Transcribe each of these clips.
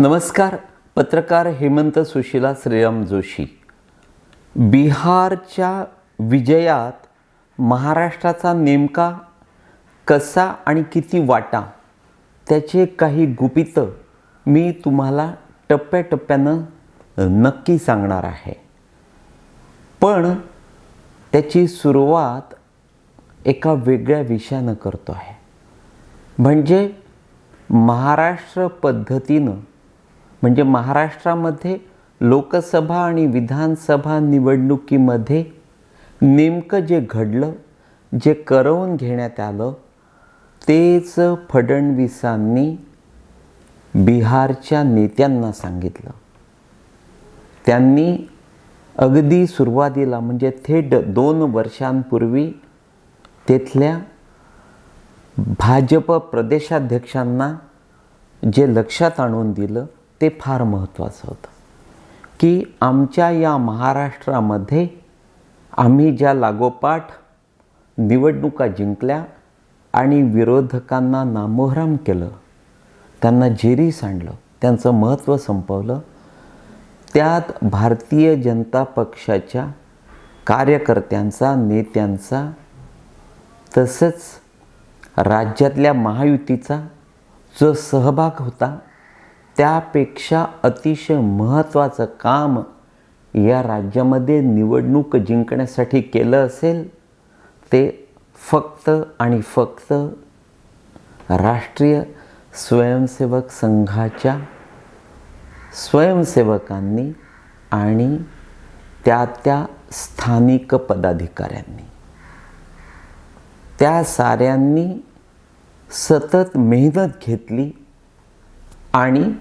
नमस्कार पत्रकार हेमंत सुशीला श्रीराम जोशी. बिहारच्या विजयात महाराष्ट्राचा नेमका कसा आणि किती वाटा त्याचे काही गुपितं मी तुम्हाला टप्प्याटप्प्यानं नक्की सांगणार आहे. पण त्याची सुरुवात एका वेगळ्या विषयानं करतो आहे. म्हणजे महाराष्ट्र पद्धतीनं म्हणजे महाराष्ट्रामध्ये लोकसभा आणि विधानसभा निवडणुकीमध्ये नेमकं जे घडलं जे करवून घेण्यात आलं तेच फडणवीसांनी बिहारच्या नेत्यांना सांगितलं. त्यांनी अगदी सुरुवातीला म्हणजे थेट दोन वर्षांपूर्वी तिथल्या भाजप प्रदेशाध्यक्षांना जे लक्षात आणून दिलं ते फार महत्त्वाचं होतं. की आमच्या या महाराष्ट्रामध्ये आम्ही ज्या लागोपाठ निवडणुका जिंकल्या आणि विरोधकांना नामोहराम केलं त्यांना जेरी सांडलं त्यांचं महत्त्व संपवलं त्यात भारतीय जनता पक्षाच्या कार्यकर्त्यांचा नेत्यांचा तसंच राज्यातल्या महायुतीचा जो सहभाग होता त्यापेक्षा अतिशय महत्त्वाचं काम या राज्यामध्ये निवडणूक जिंकण्यासाठी केलं असेल ते फक्त आणि फक्त राष्ट्रीय स्वयंसेवक संघाच्या स्वयंसेवकांनी आणि त्या त्या स्थानिक पदाधिकाऱ्यांनी. त्या साऱ्यांनी सतत मेहनत घेतली आणि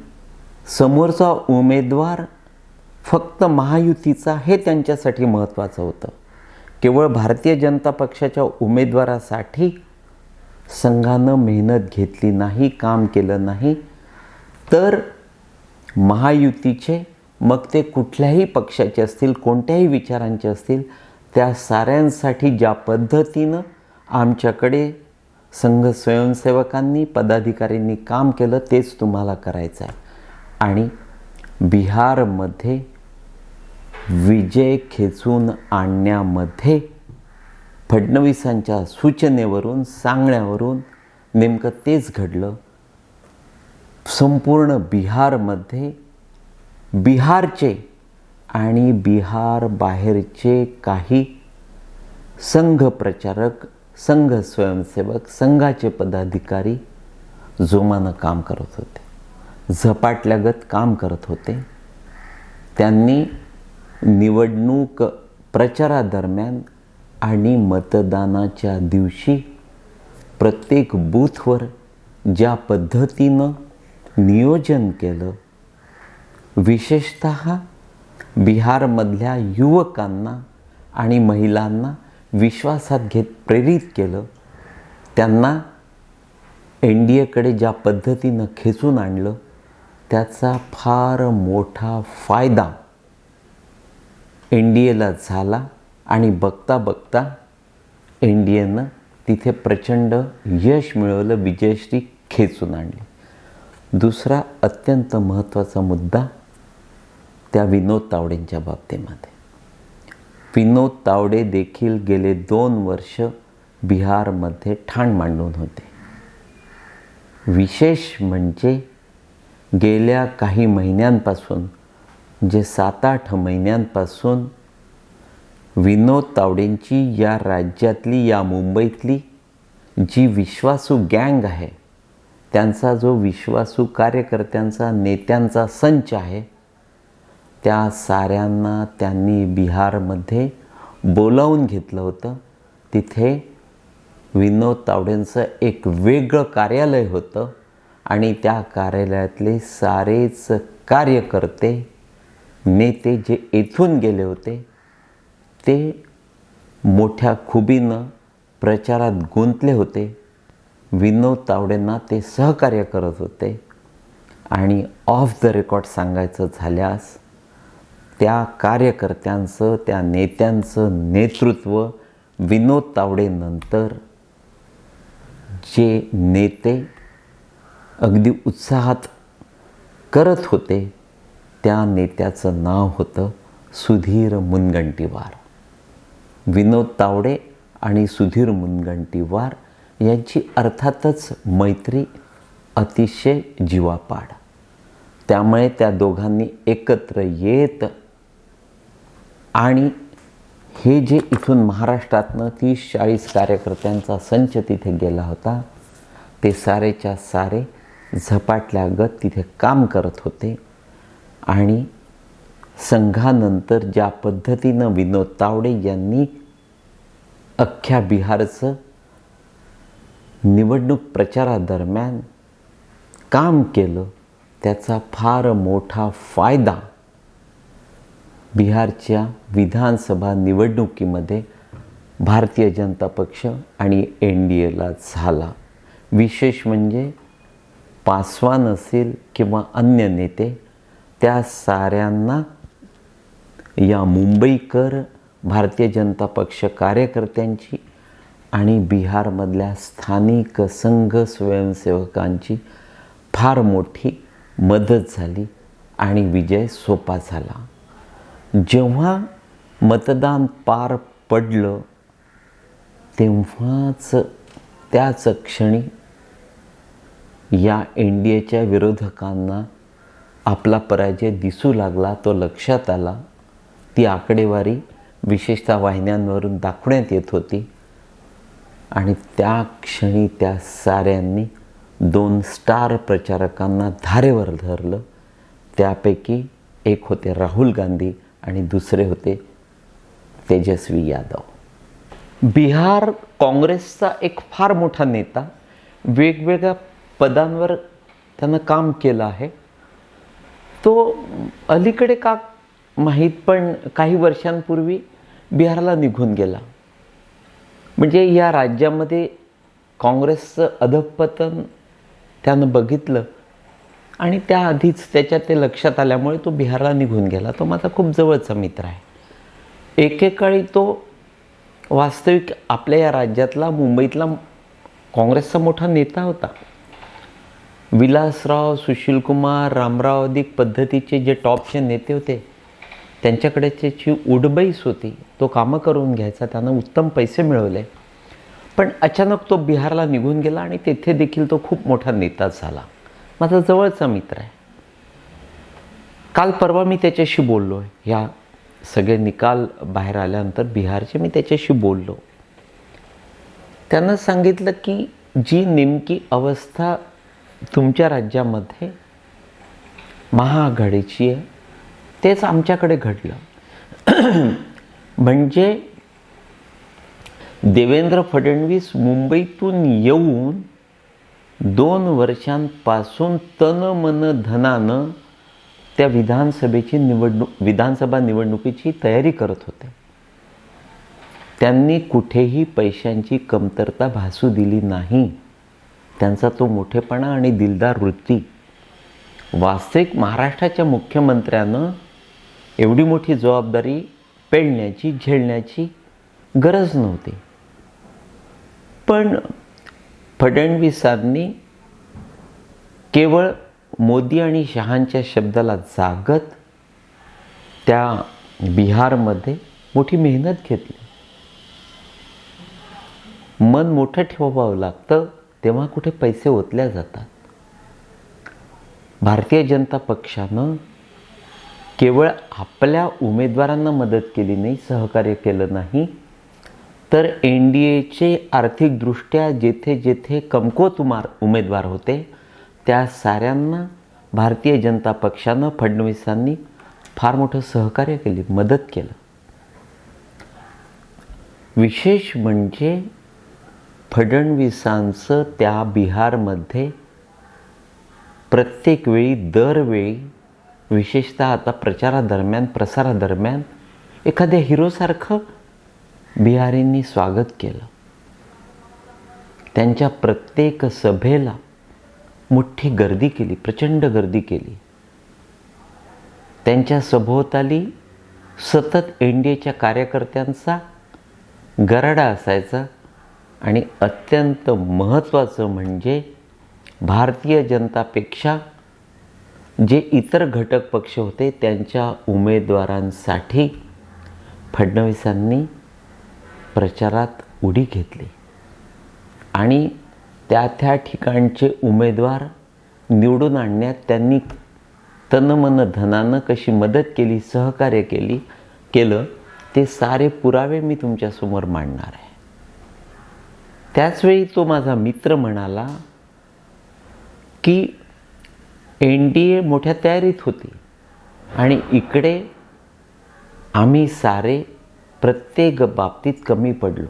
समोरचा उमेदवार फक्त महायुतीचा हे त्यांच्यासाठी महत्त्वाचं होतं. केवळ भारतीय जनता पक्षाच्या उमेदवारासाठी संघानं मेहनत घेतली नाही काम केलं नाही तर महायुतीचे मग ते कुठल्याही पक्षाचे असतील कोणत्याही विचारांचे असतील त्या साऱ्यांसाठी ज्या पद्धतीनं आमच्याकडे संघ स्वयंसेवकांनी पदाधिकाऱ्यांनी काम केलं तेच तुम्हाला करायचं आहे. आणि बिहारमध्ये विजय खेचून आणण्यामध्ये फडणवीसांच्या सूचनेवरून सांगण्यावरून नेमकं तेच घडलं. संपूर्ण बिहारमध्ये बिहारचे आणि बिहार बाहेरचे काही संघ प्रचारक संघ स्वयंसेवक संघाचे पदाधिकारी जोमानं काम करत होते. झपाटल्यागत काम करत होते. त्यांनी निवडणूक प्रचारादरम्यान आणि मतदानाच्या दिवशी प्रत्येक बूथवर ज्या पद्धतीनं नियोजन केलं विशेषत बिहारमधल्या युवकांना आणि महिलांना विश्वासात घेत प्रेरित केलं त्यांना एन डी एकडे ज्या पद्धतीनं खेचून आणलं त्याचा फार मोठा फायदा एन डी एला झाला आणि बघता बघता एन डी एनं तिथे प्रचंड यश मिळवलं विजयश्री खेचून आणली. दुसरा अत्यंत महत्त्वाचा मुद्दा त्या विनोद तावडेंच्या बाबतीमध्ये. विनोद तावडे देखील गेले दोन वर्ष बिहारमध्ये ठाण मांडून होते. विशेष म्हणजे गेल्या काही महिन्यांपासून जे सात आठ महिन्यांपासून विनोद तावडेंची या राज्यातली या मुंबईतली जी विश्वासू गँग आहे त्यांचा जो विश्वासू कार्यकर्त्यांचा नेत्यांचा संच आहे त्या साऱ्यांना त्यांनी बिहारमध्ये बोलावून घेतलं होतं. तिथे विनोद तावडेंचं एक वेगळं कार्यालय होतं. आणि त्या कार्यालयातले सारेच कार्यकर्ते नेते जे येथून गेले होते ते मोठ्या खुबीनं प्रचारात गुंतले होते. विनोद तावडेंना ते सहकार्य करत होते. आणि ऑफ द रेकॉर्ड सांगायचं झाल्यास त्या कार्यकर्त्यांचं त्या नेत्यांचं नेतृत्व विनोद तावडेनंतर जे नेते अगदी उत्साहात करत होते त्या नेत्याचं नाव होतं सुधीर मुनगंटीवार. विनोद तावडे आणि सुधीर मुनगंटीवार यांची अर्थातच मैत्री अतिशय जीवापाड. त्यामुळे त्या दोघांनी एकत्र येत आणि हे जे इथून महाराष्ट्रातनं तीस चाळीस कार्यकर्त्यांचा संच तिथे गेला होता ते सारेच्या सारे झपाटल्यागत तिथे काम करत होते. आणि संघानंतर ज्या पद्धतीनं विनोद तावडे यांनी अख्ख्या बिहारचं निवडणूक प्रचारादरम्यान काम केलं त्याचा फार मोठा फायदा बिहारच्या विधानसभा निवडणुकीमध्ये भारतीय जनता पक्ष आणि एन डी एला झाला. विशेष म्हणजे पासवान असेल किंवा अन्य नेते त्या साऱ्यांना या मुंबईकर भारतीय जनता पक्ष कार्यकर्त्यांची आणि बिहारमधल्या स्थानिक संघ स्वयंसेवकांची फार मोठी मदत झाली आणि विजय सोपा झाला. जेव्हा मतदान पार पडलं तेव्हाच त्याच क्षणी या एन डी एच्या विरोधकांना आपला पराजय दिसू लागला तो लक्षात आला. ती आकडेवारी विशेषतः वाहिन्यांवरून दाखवण्यात येत होती. आणि त्या क्षणी त्या साऱ्यांनी दोन स्टार प्रचारकांना धारेवर धरलं. त्यापैकी एक होते राहुल गांधी आणि दुसरे होते तेजस्वी यादव. बिहार काँग्रेसचा एक फार मोठा नेता वेगवेगळ्या पदांवर त्यानं काम केलं आहे. तो अलीकडे का माहीत पण काही वर्षांपूर्वी बिहारला निघून गेला. म्हणजे या राज्यामध्ये काँग्रेसचं अधपतन त्यानं बघितलं आणि त्याआधीच त्याच्या ते लक्षात आल्यामुळे तो बिहारला निघून गेला. तो माझा खूप जवळचा मित्र आहे. एकेकाळी तो वास्तविक आपल्या या राज्यातला मुंबईतला काँग्रेसचा मोठा नेता होता. विलासराव सुशीलकुमार रामराव अधिक पद्धतीचे जे टॉपचे नेते होते त्यांच्याकडे त्याची उडबैस होती. तो कामं करून घ्यायचा त्यानं उत्तम पैसे मिळवले. पण अचानक तो बिहारला निघून गेला आणि तेथे देखील तो खूप मोठा नेता झाला. माझा जवळचा मित्र आहे. काल परवा मी त्याच्याशी बोललो. आहे ह्या सगळे निकाल बाहेर आल्यानंतर बिहारचे मी त्याच्याशी बोललो. त्यानं सांगितलं की जी नेमकी अवस्था तुमच्या राज्यामध्ये महाआघाडीची आहे. तेच आमच्याकडे घडलं. म्हणजे देवेंद्र फडणवीस मुंबईतून येऊन दोन वर्षांपासून तन मन धनानं त्या विधानसभेची निवडणूक विधानसभा निवडणुकीची तयारी करत होते. त्यांनी कुठेही पैशांची कमतरता भासू दिली नाही. त्यांचा तो मोठेपणा आणि दिलदार वृत्ती. वास्तविक महाराष्ट्राच्या मुख्यमंत्र्यानं एवढी मोठी जबाबदारी पेळण्याची झेलण्याची गरज नव्हती. पण फडणवीसांनी केवळ मोदी आणि शहांच्या शब्दाला जागत त्या बिहारमध्ये मोठी मेहनत घेतली. मन मोठं ठेवावं लागतं. तेव्हा कुठे पैसे ओतल्या जातात. भारतीय जनता पक्षानं केवळ आपल्या उमेदवारांना मदत केली नाही सहकार्य केलं नाही तर एन डी एचे आर्थिकदृष्ट्या जेथे जेथे कमकुवत उमार उमेदवार होते त्या साऱ्यांना भारतीय जनता पक्षानं फडणवीसांनी फार मोठं सहकार्य केले मदत केलं. विशेष म्हणजे फडणवीसांचं त्या बिहारमध्ये प्रत्येक वेळी दरवेळी विशेषतः आता प्रचारादरम्यान प्रसारादरम्यान एखाद्या हिरोसारखं बिहारींनी स्वागत केलं. त्यांच्या प्रत्येक सभेला मोठी गर्दी केली प्रचंड गर्दी केली. त्यांच्या सभोवताली सतत एन डी एच्या कार्यकर्त्यांचा गराडा असायचा. आणि अत्यंत महत्त्वाचं म्हणजे भारतीय जनतापेक्षा जे इतर घटक पक्ष होते त्यांच्या उमेदवारांसाठी फडणवीसांनी प्रचारात उडी घेतली. आणि त्या त्या ठिकाणचे उमेदवार निवडून आणण्यात त्यांनी तनमन धनानं कशी मदत केली सहकार्य केली केलं ते सारे पुरावे मी तुमच्यासमोर मांडणार आहे. त्याचवेळी तो माझा मित्र म्हणाला की एन डी ए मोठ्या तयारीत होती आणि इकडे आम्ही सारे प्रत्येक बाबतीत कमी पडलो.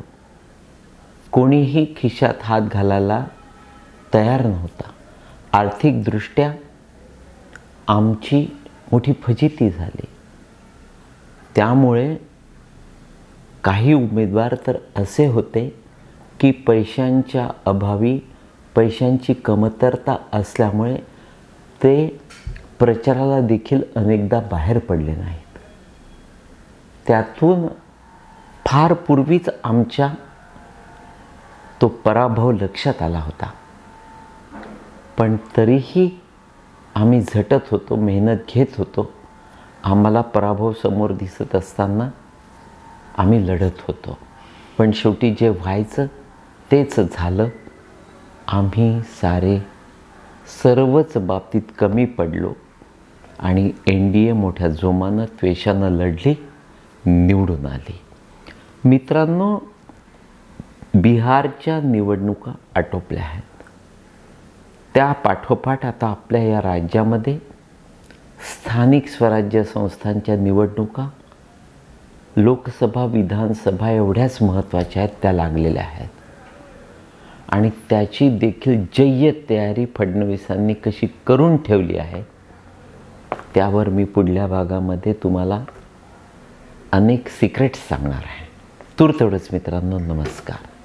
कोणीही खिशात हात घालायला तयार नव्हता. आर्थिकदृष्ट्या आमची मोठी फजिती झाली. त्यामुळे काही उमेदवार तर असे होते की पैशांच्या अभावी पैशांची कमतरता असल्यामुळे ते प्रचाराला देखील अनेकदा बाहेर पडले नाहीत. त्यातून फार पूर्वीच आमच्या तो पराभव लक्षात आला होता. पण तरीही आम्ही झटत होतो मेहनत घेत होतो. आम्हाला पराभव समोर दिसत असताना आम्ही लढत होतो. पण शेवटी जे व्हायचं तेच झालं. आम्ही सारे सर्वच बाबतीत कमी पडलो आणि एन डी ए मोठ्या जोमानं त्वेषानं लढली निवडून आली. मित्रांनो बिहारच्या निवडणुका आटोपल्या आहेत. त्या पाठोपाठ आता आपल्या या राज्यामध्ये स्थानिक स्वराज्य संस्थांच्या निवडणुका लोकसभा विधानसभा एवढ्याच महत्त्वाच्या आहेत त्या लागलेल्या आहेत. आणि त्याची देखील जय्यत तयारी फडणवीसांनी कशी करून ठेवली आहे त्यावर मी पुढल्या भागामध्ये तुम्हाला अनेक सिक्रेट्स सांगणार आहे. तूर तेवढंच मित्रांनो नमस्कार.